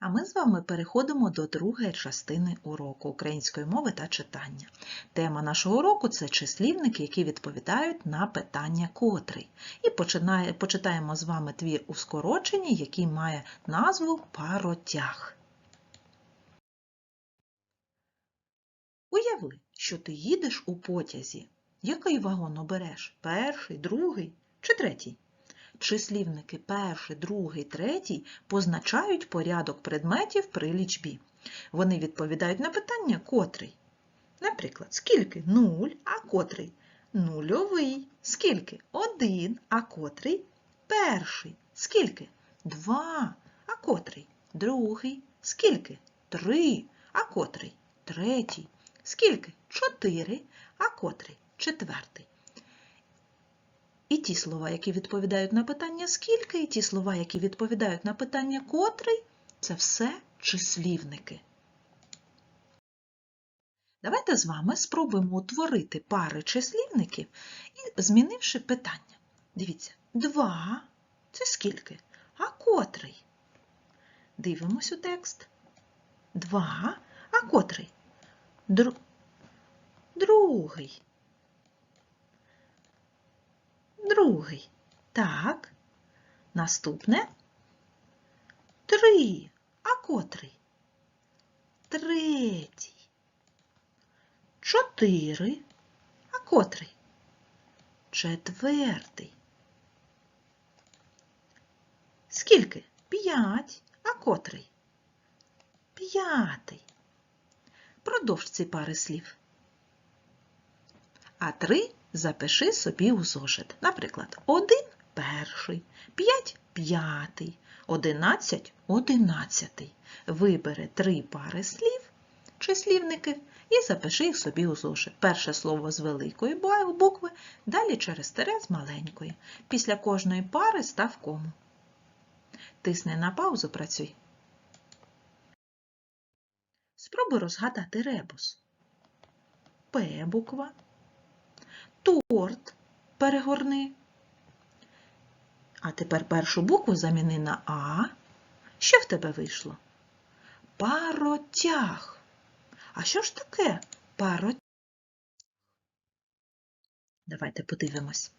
А ми з вами переходимо до другої частини уроку української мови та читання. Тема нашого уроку це числівники, які відповідають на питання котрий. І почитаємо з вами твір у скороченні, який має назву паротяг. Уяви, що ти їдеш у потязі. Який вагон обереш? Перший, другий чи третій? Числівники перший, другий, третій позначають порядок предметів при лічбі. Вони відповідають на питання котрий. Наприклад, скільки? Нуль, а котрий? Нульовий. Скільки? Один, а котрий? Перший. Скільки? Два. А котрий? Другий. Скільки? Три. А котрий? Третій. Скільки? Чотири. А котрий? Четвертий. І ті слова, які відповідають на питання скільки, і ті слова, які відповідають на питання котрий, це все числівники. Давайте з вами спробуємо утворити пари числівників, змінивши питання. Дивіться, два це скільки? А котрий? Дивимось у текст. Два, а котрий? Дру... Другий. Другий. Так. Наступне. Три. А котрий? Третій. Чотири. А котрий? Четвертий. Скільки? П'ять. А котрий? П'ятий. Продовж ці пари слів. А три запиши собі у зошит. Наприклад, один перший, п'ять п'ятий, одинадцять одинадцятий. Вибери три пари слів, числівників, і запиши їх собі у зошит. Перше слово з великої букви, далі через тире з маленької. Після кожної пари став кому. Тисни на паузу, працюй. Спробуй розгадати ребус. П буква. Торт перегорни. А тепер першу букву заміни на А. Що в тебе вийшло? Паротяг. А що ж таке паротяг? Давайте подивимось.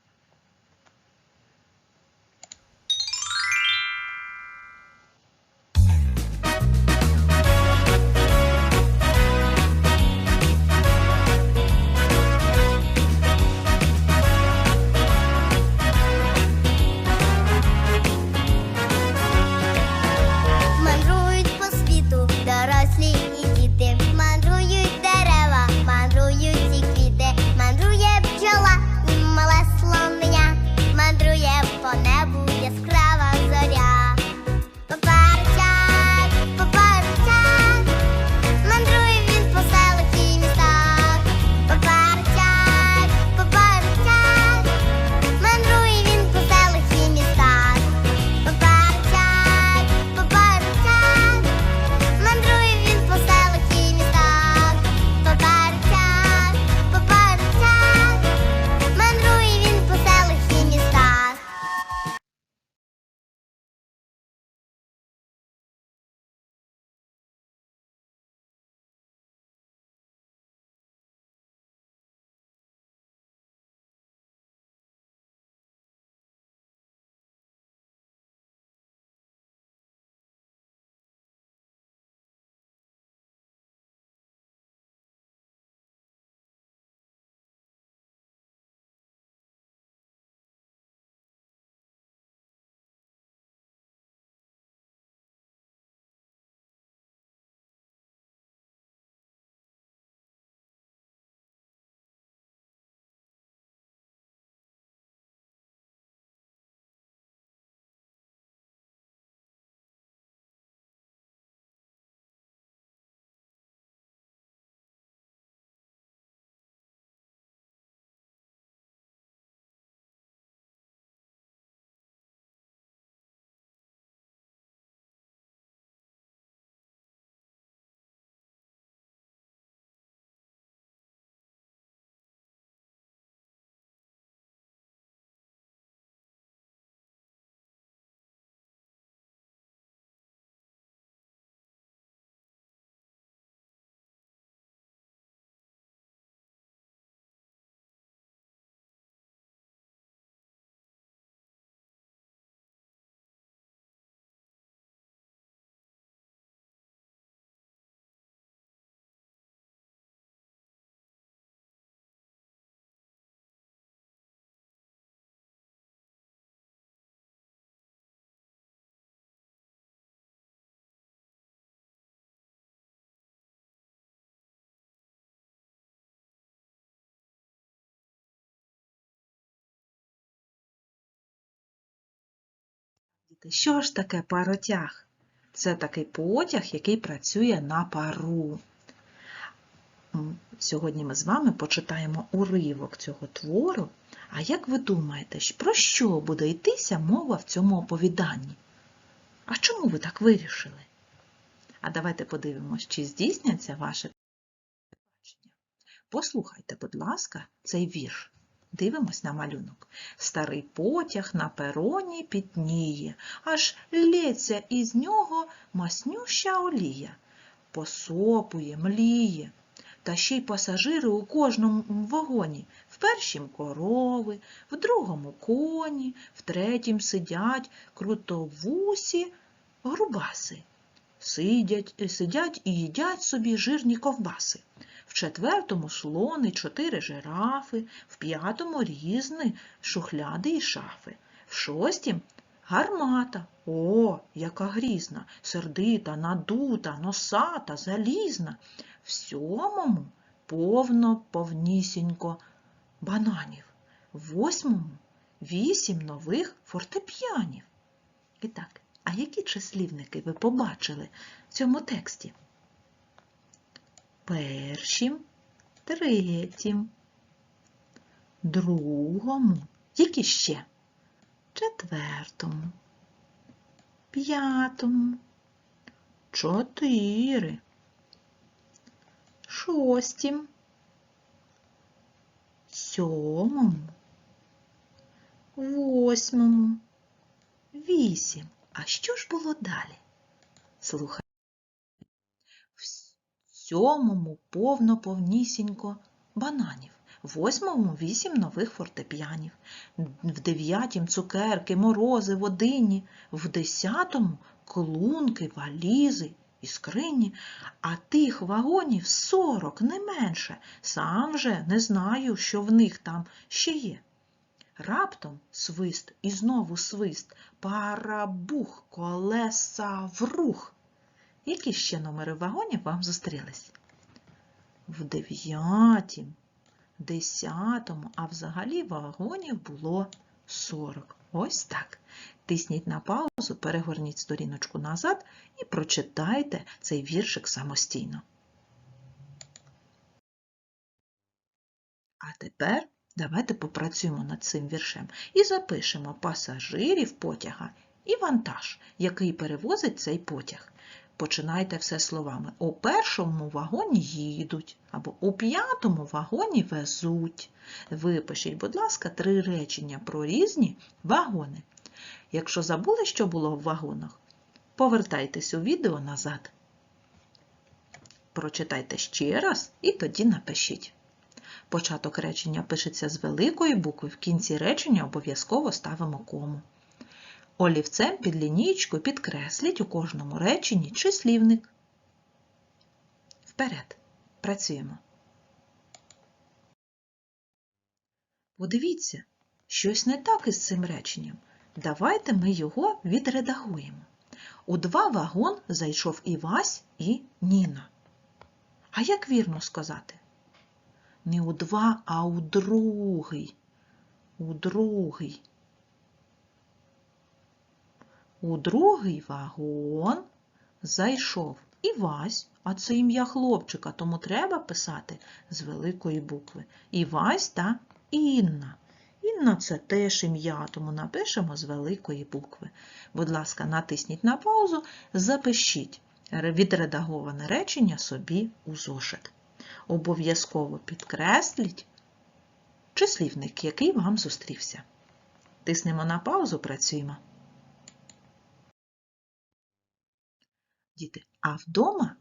Діти, що ж таке паротяг? Це такий потяг, який працює на пару. Сьогодні ми з вами почитаємо уривок цього твору. А як ви думаєте, про що буде йтися мова в цьому оповіданні? А чому ви так вирішили? А давайте подивимось, чи здійсняться ваше бачення. Послухайте, будь ласка, цей вірш. Дивимось на малюнок. Старий потяг на пероні пітніє, аж лється із нього маснюща олія. Посопує, мліє. Та ще й пасажири у кожному вагоні. В першім корови, в другому коні, в третім сидять крутовусі грубаси. Сидять, сидять і їдять собі жирні ковбаси. В четвертому слони, чотири жирафи, в п'ятому різні шухляди і шафи, в шостім гармата. О, яка грізна, сердита, надута, носата, залізна. В сьомому повно повнісінько бананів. В восьмому вісім нових фортепіанів. І так, а які числівники ви побачили в цьому тексті? Першім, третім, другому, які ще? Четвертому, п'ятому, чотири, шостім, сьомому, восьмому, вісім. А що ж було далі? Слухай. Сьомому повно повнісінько бананів, восьмому вісім нових фортепіанів, в дев'ятім цукерки, морози, водині, в десятому клунки, валізи і скрині, а тих вагонів сорок, не менше. Сам же не знаю, що в них там ще є. Раптом свист і знову свист, парабух, колеса в рух. Які ще номери вагонів вам зустрілись? В дев'ятім, десятому, а взагалі вагонів було 40. Ось так. Тисніть на паузу, перегорніть сторіночку назад і прочитайте цей віршик самостійно. А тепер давайте попрацюємо над цим віршем і запишемо пасажирів потяга і вантаж, який перевозить цей потяг. Починайте все словами. У першому вагоні їдуть, або у п'ятому вагоні везуть. Випишіть, будь ласка, три речення про різні вагони. Якщо забули, що було в вагонах, повертайтесь у відео назад. Прочитайте ще раз і тоді напишіть. Початок речення пишеться з великої букви, в кінці речення обов'язково ставимо кому. Олівцем під лінійкою підкресліть у кожному реченні числівник. Вперед. Працюємо. Подивіться, щось не так із цим реченням. Давайте ми його відредагуємо. У два вагон зайшов Івась і Ніна. А як вірно сказати? Не у два, а у другий. У другий. У другий вагон зайшов Івась, а це ім'я хлопчика, тому треба писати з великої букви. Івась та Інна. Інна це теж ім'я, тому напишемо з великої букви. Будь ласка, натисніть на паузу, запишіть відредаговане речення собі у зошит. Обов'язково підкресліть числівник, який вам зустрівся. Тиснемо на паузу, працюємо. Діти, а вдома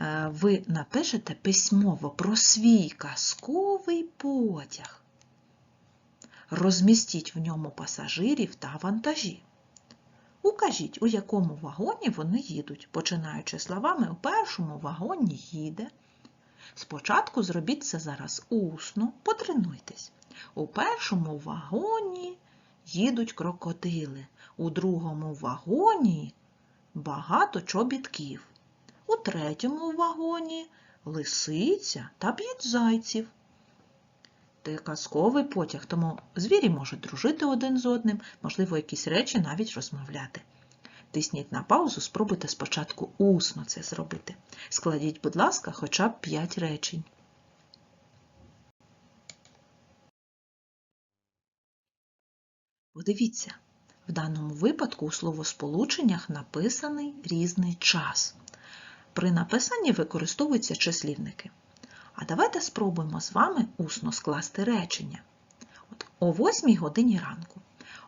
е, ви напишете письмово про свій казковий потяг. Розмістіть в ньому пасажирів та вантажі. Укажіть, у якому вагоні вони їдуть, починаючи словами у першому вагоні їде. Спочатку зробіть це зараз усно, потренуйтесь. У першому вагоні їдуть крокодили, у другому вагоні багато чобітків. У третьому вагоні лисиця та п'ять зайців. Це казковий потяг, тому звірі можуть дружити один з одним, можливо, якісь речі навіть розмовляти. Тисніть на паузу, спробуйте спочатку усно це зробити. Складіть, будь ласка, хоча б 5 речень. Подивіться, в даному випадку у словосполученнях написаний різний час. При написанні використовуються числівники. А давайте спробуємо з вами усно скласти речення. От, о 8 годині ранку.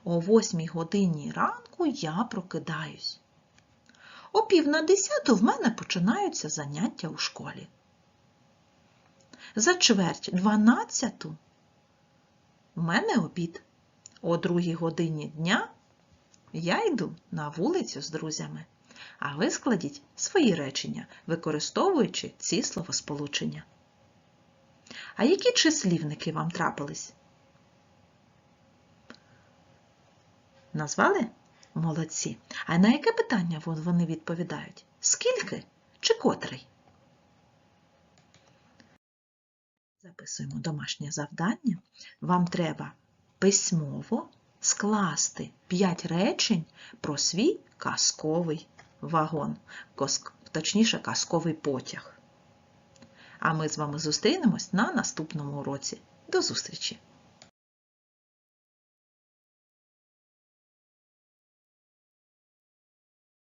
О 8 годині ранку я прокидаюсь. О пів на десяту в мене починаються заняття у школі. За чверть дванадцяту в мене обід. О другій годині дня я йду на вулицю з друзями. А ви складіть свої речення, використовуючи ці словосполучення. А які числівники вам трапились? Назвали? Молодці. А на яке питання вони відповідають? Скільки чи котрий? Записуємо домашнє завдання. Вам треба письмово скласти 5 речень про свій казковий вагон, точніше казковий потяг. А ми з вами зустрінемось на наступному уроці. До зустрічі!